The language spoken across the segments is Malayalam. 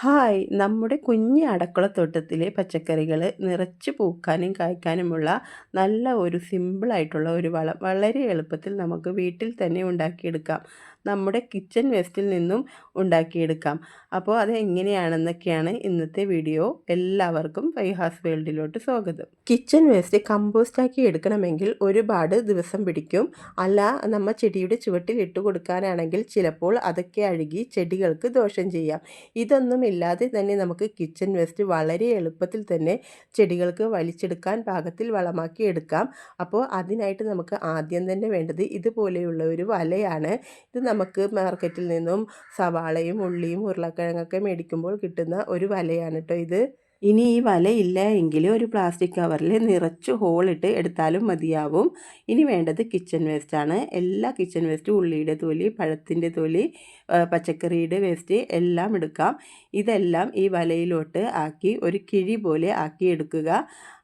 ഹായ്. നമ്മുടെ കുഞ്ഞ് അടക്കളത്തോട്ടത്തിലെ പച്ചക്കറികൾ നിറച്ച് പൂക്കാനും കായ്ക്കാനുമുള്ള നല്ല ഒരു സിമ്പിളായിട്ടുള്ള ഒരു വളം വളരെ എളുപ്പത്തിൽ നമുക്ക് വീട്ടിൽ തന്നെ ഉണ്ടാക്കിയെടുക്കാം. നമ്മുടെ കിച്ചൺ വേസ്റ്റിൽ നിന്നും ഉണ്ടാക്കിയെടുക്കാം. അപ്പോൾ അത് എങ്ങനെയാണെന്നൊക്കെയാണ് ഇന്നത്തെ വീഡിയോ. എല്ലാവർക്കും ഫൈഹാസ് വേൾഡിലോട്ട് സ്വാഗതം. കിച്ചൺ വേസ്റ്റ് കമ്പോസ്റ്റാക്കി എടുക്കണമെങ്കിൽ ഒരുപാട് ദിവസം പിടിക്കും. അല്ല നമ്മൾ ചെടിയുടെ ചുവട്ടിൽ ഇട്ട് കൊടുക്കാനാണെങ്കിൽ ചിലപ്പോൾ അതൊക്കെ അഴുകി ചെടികൾക്ക് ദോഷം ചെയ്യാം. ഇതൊന്നും ഇല്ലാതെ തന്നെ നമുക്ക് കിച്ചൺ വേസ്റ്റ് വളരെ എളുപ്പത്തിൽ തന്നെ ചെടികൾക്ക് വലിച്ചെടുക്കാൻ പാകത്തിൽ വളമാക്കി എടുക്കാം. അപ്പോൾ അതിനായിട്ട് നമുക്ക് ആദ്യം തന്നെ വേണ്ടത് ഇതുപോലെയുള്ള ഒരു വലയാണ്. ഇത് നമുക്ക് മാർക്കറ്റിൽ നിന്നും സവാളയും ഉള്ളിയും ഉരുളക്കിഴങ്ങൊക്കെ മേടിക്കുമ്പോൾ കിട്ടുന്ന ഒരു വലയാണ് കേട്ടോ ഇത്. ഇനി ഈ വലയില്ല എങ്കിൽ ഒരു പ്ലാസ്റ്റിക് കവറിൽ നിറച്ച് ഹോളിട്ട് എടുത്താലും മതിയാവും. ഇനി വേണ്ടത് കിച്ചൺ വേസ്റ്റാണ് എല്ലാ കിച്ചൺ വേസ്റ്റും ഉള്ളിയുടെ തൊലി പഴത്തിന്റെ തൊലി പച്ചക്കറിയുടെ വേസ്റ്റ് എല്ലാം എടുക്കാം. ഇതെല്ലാം ഈ വലയിലോട്ട് ആക്കി ഒരു കിഴി പോലെ ആക്കി എടുക്കുക.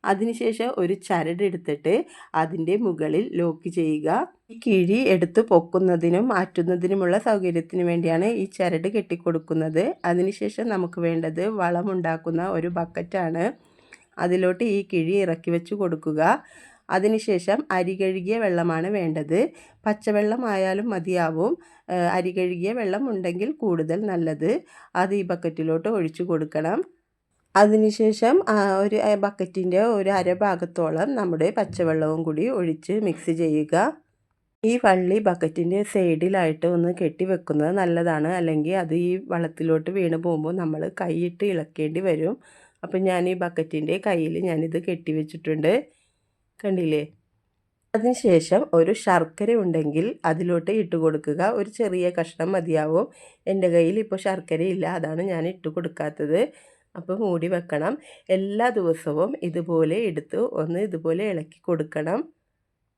അതിനുശേഷം ഒരു ചരടെടുത്തിട്ട് അതിന്റെ മുകളിൽ ലോക്ക് ചെയ്യുക. ഈ കിഴി എടുത്ത് പൊക്കുന്നതിനും മാറ്റുന്നതിനുമുള്ള സൗകര്യത്തിന് വേണ്ടിയാണ് ഈ ചരട് കെട്ടിക്കൊടുക്കുന്നത്. അതിനുശേഷം നമുക്ക് വേണ്ടത് വളമുണ്ടാക്കുന്ന ഒരു ബക്കറ്റാണ്. അതിലോട്ട് ഈ കിഴി ഇറക്കി വെച്ച് കൊടുക്കുക. അതിനുശേഷം അരി കഴുകിയ വെള്ളമാണ് വേണ്ടത്. പച്ചവെള്ളമായാലും മതിയാവും. അരി കഴുകിയ വെള്ളം ഉണ്ടെങ്കിൽ കൂടുതൽ നല്ലത്. അത് ഈ ബക്കറ്റിലോട്ട് ഒഴിച്ചു കൊടുക്കണം. അതിനുശേഷം ഒരു ബക്കറ്റിന്റെ ഒരു അര ഭാഗത്തോളം നമ്മുടെ പച്ചവെള്ളവും കൂടി ഒഴിച്ച് മിക്സ് ചെയ്യുക. ഈ വള്ളി ബക്കറ്റിന്റെ സൈഡിലായിട്ട് ഒന്ന് കെട്ടി വെക്കുന്നത് നല്ലതാണ്. അല്ലെങ്കിൽ അത് ഈ വള്ളത്തിലോട്ട് വീണ് പോകുമ്പോൾ നമ്മൾ കൈയിട്ട് ഇളക്കേണ്ടി വരും. അപ്പം ഞാൻ ഈ ബക്കറ്റിന്റെ കയ്യിൽ ഞാനിത് കെട്ടി വെച്ചിട്ടുണ്ട്. കണ്ടില്ലേ? അതിനുശേഷം ഒരു ശർക്കര ഉണ്ടെങ്കിൽ അതിലോട്ട് ഇട്ട് കൊടുക്കുക. ഒരു ചെറിയ കഷ്ണം മതിയാവും. എന്റെ കയ്യിൽ ഇപ്പോൾ ശർക്കരയില്ല അതാണ് ഞാൻ ഇട്ട് കൊടുക്കാത്തത്. അപ്പോൾ മൂടി വെക്കണം. എല്ലാ ദിവസവും ഇതുപോലെ എടുത്ത് ഒന്ന് ഇതുപോലെ ഇളക്കി കൊടുക്കണം.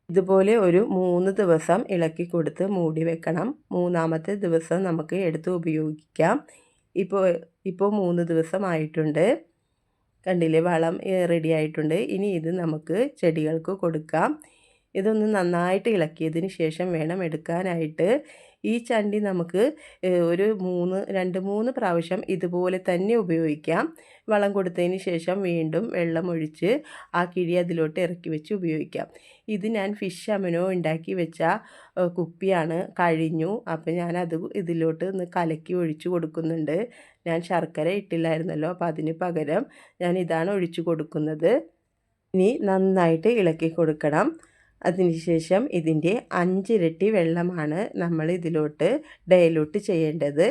ഇതുപോലെ ഒരു മൂന്ന് ദിവസം ഇളക്കി കൊടുത്ത് മൂടി വെക്കണം. മൂന്നാമത്തെ ദിവസം നമുക്ക് എടുത്ത് ഉപയോഗിക്കാം. ഇപ്പോൾ ഇപ്പോൾ മൂന്ന് ദിവസം ആയിട്ടുണ്ട്. കണ്ടില്ലേ? വളം റെഡി ആയിട്ടുണ്ട്. ഇനി ഇത് നമുക്ക് ചെടികൾക്ക് കൊടുക്കാം. ഇതൊന്ന് നന്നായിട്ട് ഇളക്കിയതിന് ശേഷം വേണം എടുക്കാനായിട്ട്. ഈ ചണ്ടി നമുക്ക് ഒരു മൂന്ന് രണ്ട് മൂന്ന് പ്രാവശ്യം ഇതുപോലെ തന്നെ ഉപയോഗിക്കാം. വളം കൊടുത്തതിന് ശേഷം വീണ്ടും വെള്ളം ഒഴിച്ച് ആ കിഴി അതിലോട്ട് ഇറക്കി വെച്ച് ഉപയോഗിക്കാം. ഇത് ഞാൻ ഫിഷ് അമനോ ഉണ്ടാക്കി വെച്ച കുപ്പിയാണ് കഴിഞ്ഞു. അപ്പം ഞാനത് ഇതിലോട്ട് ഒന്ന് കലക്കി ഒഴിച്ചു കൊടുക്കുന്നുണ്ട്. ഞാൻ ശർക്കര ഇട്ടില്ലായിരുന്നല്ലോ അപ്പോൾ അതിന് പകരം ഞാൻ ഇതാണ് ഒഴിച്ചു കൊടുക്കുന്നത്. ഇനി നന്നായിട്ട് ഇളക്കി കൊടുക്കണം. അതിനുശേഷം ഇതിന്റെ അഞ്ചിരട്ടി വെള്ളമാണ് നമ്മൾ ഇതിലോട്ട് ഡയലൂട്ട് ചെയ്യേണ്ടത്.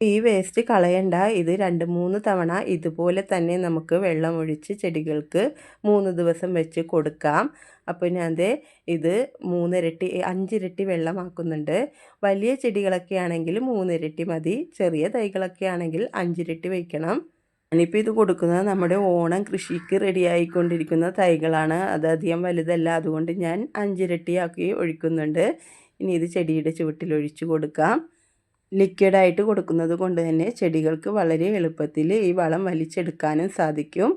ഈ വേസ്റ്റ് കളയണ്ട. ഇത് രണ്ട് മൂന്ന് തവണ ഇതുപോലെ തന്നെ നമുക്ക് വെള്ളമൊഴിച്ച് ചെടികൾക്ക് മൂന്ന് ദിവസം വെച്ച് കൊടുക്കാം. അപ്പോൾ ഞാൻ ഇത് മൂന്നിരട്ടി അഞ്ചിരട്ടി വെള്ളമാക്കുന്നുണ്ട്. വലിയ ചെടികളൊക്കെ ആണെങ്കിൽ മൂന്നിരട്ടി മതി. ചെറിയ തൈകളൊക്കെ ആണെങ്കിൽ അഞ്ചിരട്ടി വയ്ക്കണം. ഞാനിപ്പോൾ ഇത് കൊടുക്കുന്നത് നമ്മുടെ ഓണം കൃഷിക്ക് റെഡിയായിക്കൊണ്ടിരിക്കുന്ന തൈകളാണ്. അത് അധികം വലുതല്ല. അതുകൊണ്ട് ഞാൻ അഞ്ചിരട്ടിയാക്കി ഒഴിക്കുന്നുണ്ട്. ഇനി ഇത് ചെടിയുടെ ചുവട്ടിൽ ഒഴിച്ചു കൊടുക്കാം. ലിക്വിഡായിട്ട് കൊടുക്കുന്നത് കൊണ്ട് തന്നെ ചെടികൾക്ക് വളരെ എളുപ്പത്തിൽ ഈ വളം വലിച്ചെടുക്കാനും സാധിക്കും.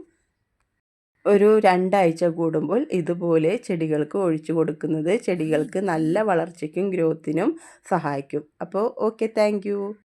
ഒരു രണ്ടാഴ്ച കൂടുമ്പോൾ ഇതുപോലെ ചെടികൾക്ക് ഒഴിച്ചു കൊടുക്കുന്നത് ചെടികൾക്ക് നല്ല വളർച്ചയ്ക്കും ഗ്രോത്തിനും സഹായിക്കും. അപ്പോൾ ഓക്കെ താങ്ക്